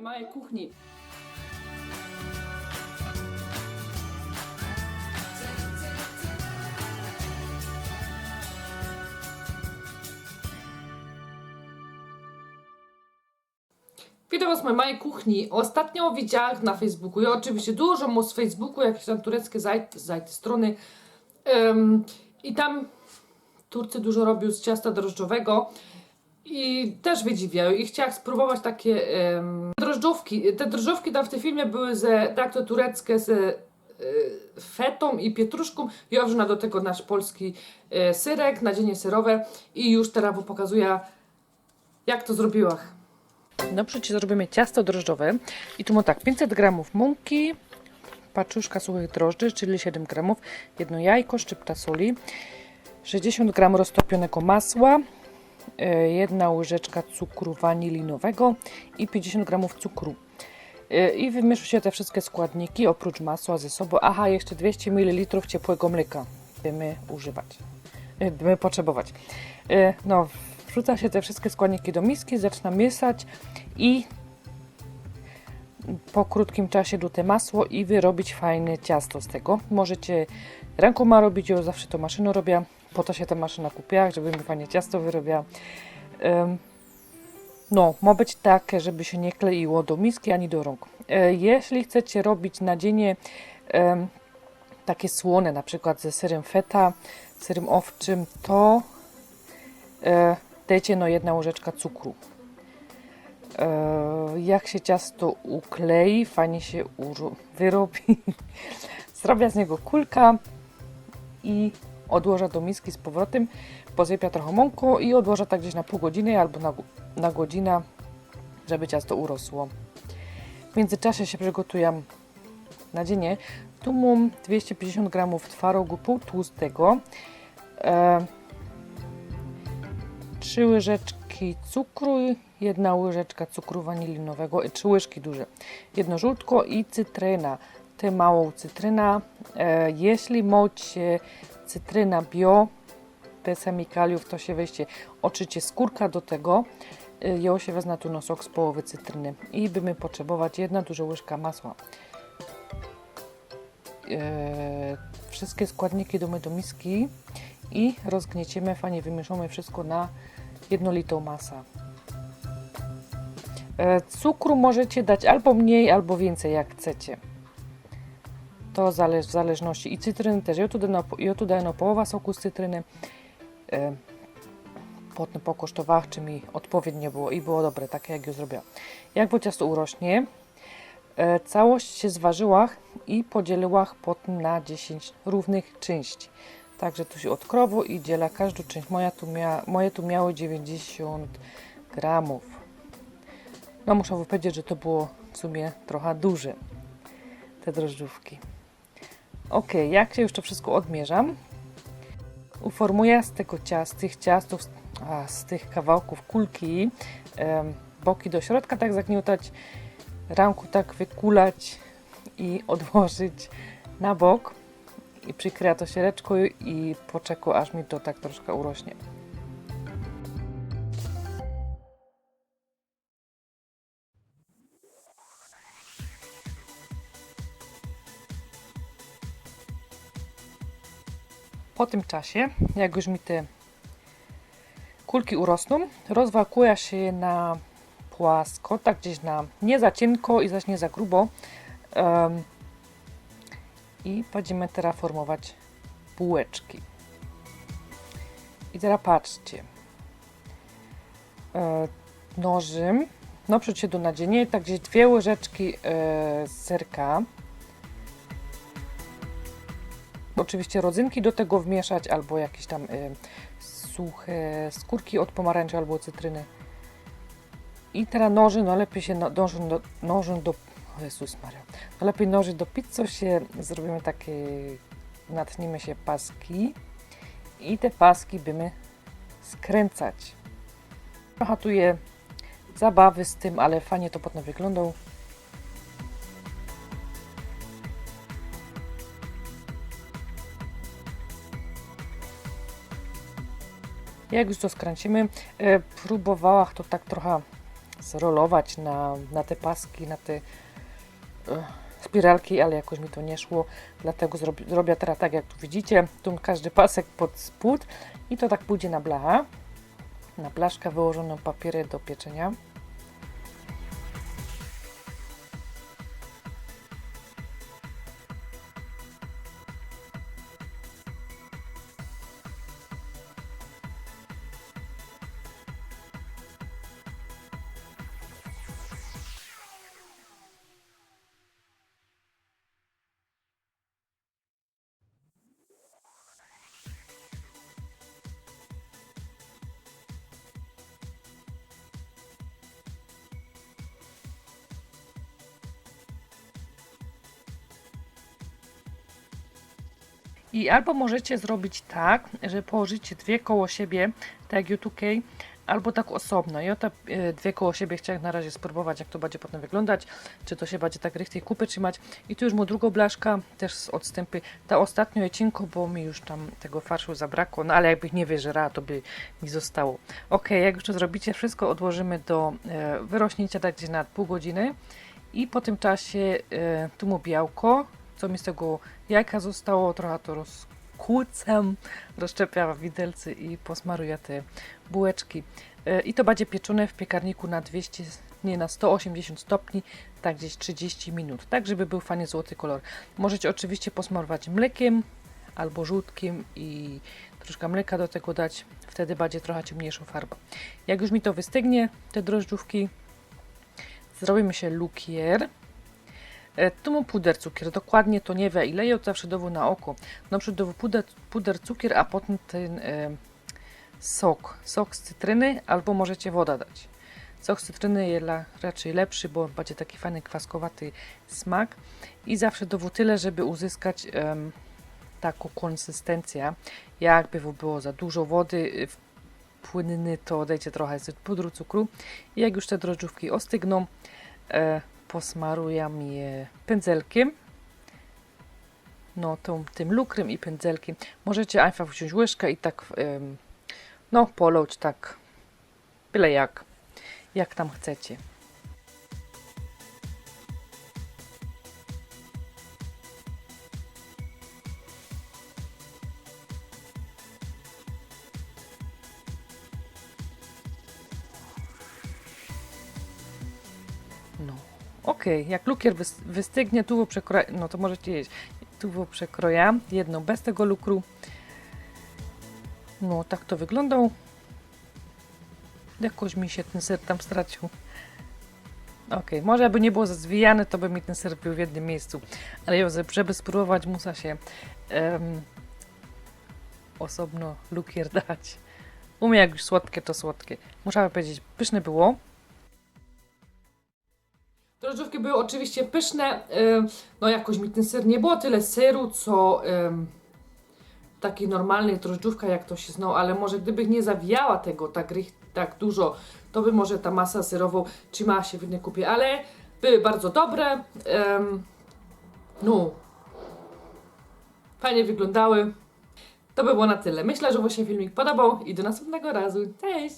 mojej małej kuchni. Witam Was w mojej kuchni. Ostatnio widziałam na Facebooku, ja oczywiście dużo mu z Facebooku, jakieś tam tureckie zajty, zajty strony Em, i tam Turcy dużo robią z ciasta drożdżowego i też wydziwiają i chciałam spróbować takie em, drożdżówki. Te drożdżówki tam w tym filmie były ze, tak to tureckie z e, fetą i pietruszką i owrzena do tego nasz polski e, syrek, nadzienie serowe i już teraz wam pokazuję jak to zrobiłam. No przecież zrobimy ciasto drożdżowe i tu mam tak 500 gramów mąki, paczuszka suchych drożdży, czyli 7 gramów, jedno jajko, szczypta soli, 60 gram roztopionego masła, jedna łyżeczka cukru wanilinowego i 50 gramów cukru. E, I wymieszujcie te wszystkie składniki oprócz masła ze sobą. Aha, jeszcze 200 ml ciepłego mleka będziemy używać, e, będziemy potrzebować. E, No, wrzuca się te wszystkie składniki do miski, zaczyna mieszać i po krótkim czasie dute masło i wyrobić fajne ciasto z tego. Możecie rękoma robić, ja zawsze to maszyną robię. Po to się ta maszyna kupiła, żeby mi fajnie ciasto wyrobiła. No, ma być takie, żeby się nie kleiło do miski ani do rąk. E, jeśli chcecie robić nadzienie takie słone, na przykład ze serem feta, serem owczym, to e, dajcie no jedna łyżeczka cukru. E, jak się ciasto uklei, fajnie się wyrobi. Zrobię z niego kulka i odłożę do miski z powrotem. Posypię trochę mąką i odłożę tak gdzieś na pół godziny albo na, na godzinę, żeby ciasto urosło. W międzyczasie się przygotuję nadzienie. Tu mam 250 g twarogu półtłustego, e, 3 łyżeczki cukru, jedna łyżeczka cukru wanilinowego i 3 łyżki duże, jedno żółtko i cytryna. Małą cytryna. E, jeśli macie cytryna bio, bez chemikaliów, to się weźcie, oczycie skórka do tego. E, ja się wezmę tu na sok z połowy cytryny i będziemy potrzebować jedna duża łyżka masła. E, wszystkie składniki damy do miski i rozgnieciemy, fajnie wymieszamy wszystko na jednolitą masę. E, Cukru możecie dać albo mniej, albo więcej, jak chcecie. To zależy w zależności. I cytryny też. Ja tu daję, połowa soku z cytryny. E, Potem pokosztowałam, czy mi odpowiednio było i było dobre, takie jak je zrobiłam. Jak bo ciasto urośnie, e, całość się zważyła i podzieliła potem na 10 równych części. Także tu się odkrowo i dziela każdą część. Moja tu mia, moje tu miały 90 gramów. No muszę powiedzieć, że to było w sumie trochę duże, te drożdżówki. Ok, jak się już to wszystko odmierzam, uformuję z tego ciast, z tych ciastów, a, z tych kawałków kulki, boki do środka tak zagniotać, ramku tak wykulać i odłożyć na bok i przykryja to siereczką i poczekał aż mi to tak troszkę urośnie. Po tym czasie, jak już mi te kulki urosną, rozwakuje się je na płasko, tak gdzieś na nie za cienko i zaś nie za grubo. Em, I będziemy teraz formować bułeczki. I teraz patrzcie. E, nożem, no przecież do nadzienia, tak gdzieś dwie łyżeczki e, serka. Oczywiście rodzynki do tego wmieszać, albo jakieś tam e, suche skórki od pomarańczy albo cytryny. I teraz noży, no lepiej się no, dąży do, nożem do... Jezus Maria. No lepiej noży do pizzy się zrobimy takie... Natnimy się paski i te paski będziemy skręcać. Trochę tu je zabawy z tym, ale fajnie to potem wyglądał. Jak już to skręcimy, e, próbowała to tak trochę zrolować na, na te paski, na te e, spiralki, ale jakoś mi to nie szło, dlatego zrobi, zrobię teraz tak, jak tu widzicie, tu każdy pasek pod spód i to tak pójdzie na blachę, na blaszkę wyłożoną papiery do pieczenia. I albo możecie zrobić tak, że położycie dwie koło siebie, tak jak UK, albo tak osobno. Ja te e, dwie koło siebie chciałam na razie spróbować, jak to będzie potem wyglądać, czy to się będzie tak richtig kupy trzymać. I tu już mu drugą blaszka, też z odstępy. Ta ostatnio jecinko, bo mi już tam tego farszu zabrakło, no ale jakbych nie wyżerała, to by mi zostało. Ok, jak już to zrobicie, wszystko odłożymy do e, wyrośnięcia tak gdzieś na pół godziny. I po tym czasie e, tu mu białko, co mi z tego jajka zostało, trochę to rozkłócam, rozszczepiam w widelcy i posmaruję te bułeczki. E, I to będzie pieczone w piekarniku na 200, nie na 180 stopni, tak gdzieś 30 minut, tak żeby był fajnie złoty kolor. Możecie oczywiście posmarować mlekiem albo żółtkiem i troszkę mleka do tego dać, wtedy będzie trochę ciemniejszą farbę. Jak już mi to wystygnie, te drożdżówki, zrobimy się lukier. E, Tu mu puder cukier, dokładnie to nie wie ile, ja zawsze dowu na oko. Na przykład dowu puder, puder cukier, a potem ten e, sok, sok z cytryny, albo możecie woda dać. Sok z cytryny jest raczej lepszy, bo będzie taki fajny kwaskowaty smak i zawsze dowu tyle, żeby uzyskać em, taką konsystencję. Jakby było za dużo wody, y, płynny, to dajcie trochę z pudru cukru i jak już te drożdżówki ostygną, e, posmaruję je pędzelkiem. No, tą, tym lukrem i pędzelkiem. Możecie einfach wziąć łyżkę i tak, em, no, polać tak, byle jak, jak tam chcecie. No, okej, jak lukier wys- wystygnie, tu przekroja, no to możecie jeść. Tu przekroja, jedno bez tego lukru. No, tak to wyglądał. Jakoś mi się ten ser tam stracił. Okej, może by nie było zwijane, to by mi ten ser był w jednym miejscu. Ale ja, żeby spróbować, muszę się em, osobno lukier dać. U mnie jak już słodkie, to słodkie. Muszę powiedzieć, pyszne było. Drożdżówki były oczywiście pyszne. No jakoś mi ten ser nie było tyle seru, co ym, takiej normalnej drożdżówka, jak to się znał, ale może gdyby nie zawijała tego tak, tak dużo, to by może ta masa serową trzymała się w innej kupie, ale były bardzo dobre. no, fajnie wyglądały. To by było na tyle. Myślę, że Wam się filmik podobał i do następnego razu. Cześć!